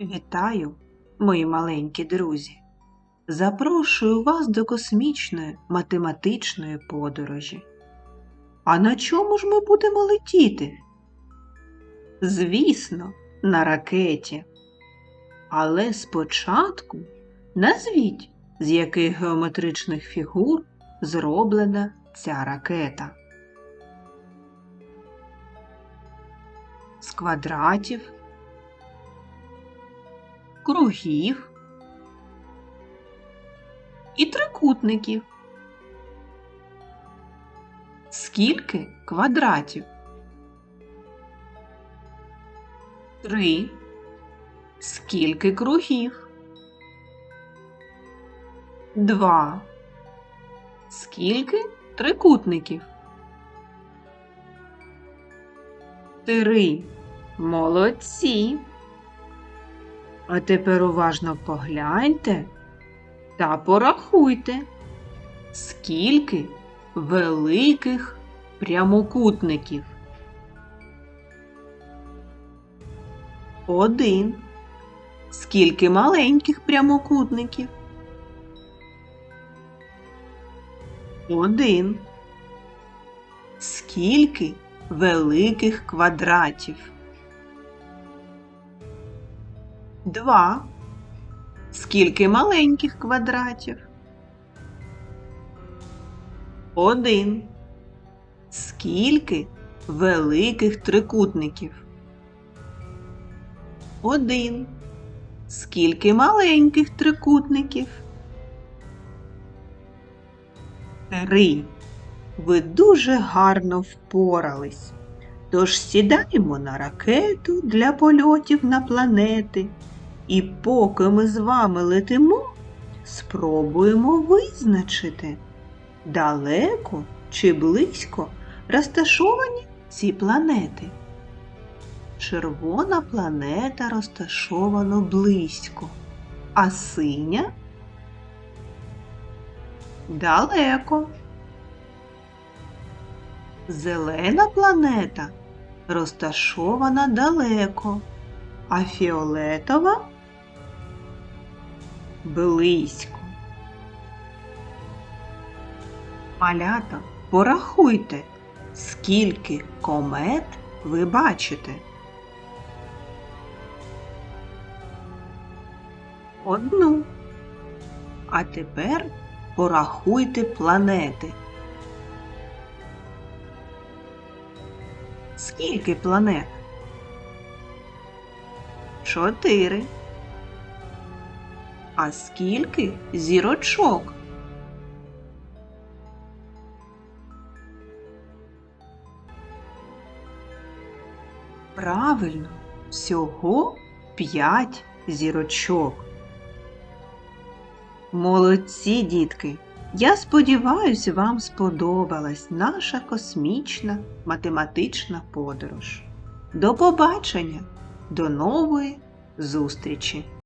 Вітаю, мої маленькі друзі! Запрошую вас до космічної математичної подорожі. А на чому ж ми будемо летіти? Звісно, на ракеті. Але спочатку назвіть, з яких геометричних фігур зроблена ця ракета. З квадратів, кругів і трикутників. Скільки квадратів? Три. Скільки кругів? Два. Скільки трикутників? Три. Молодці. А тепер уважно погляньте та порахуйте, скільки великих прямокутників. Один. Скільки маленьких прямокутників? Один. Скільки великих квадратів? Два. Скільки маленьких квадратів? Один. Скільки великих трикутників? Один. Скільки маленьких трикутників? Три. Ви дуже гарно впорались. Тож сідаємо на ракету для польотів на планети. І поки ми з вами летимо, спробуємо визначити, далеко чи близько розташовані ці планети. Червона планета розташована близько, а синя далеко. Зелена планета розташована далеко, а фіолетова близько. Малята, порахуйте, скільки комет ви бачите. Одну. А тепер порахуйте планети. Скільки планет? Чотири. А скільки зірочок? Правильно, всього п'ять зірочок. Молодці, дітки! Я сподіваюся, вам сподобалась наша космічна математична подорож. До побачення, до нової зустрічі!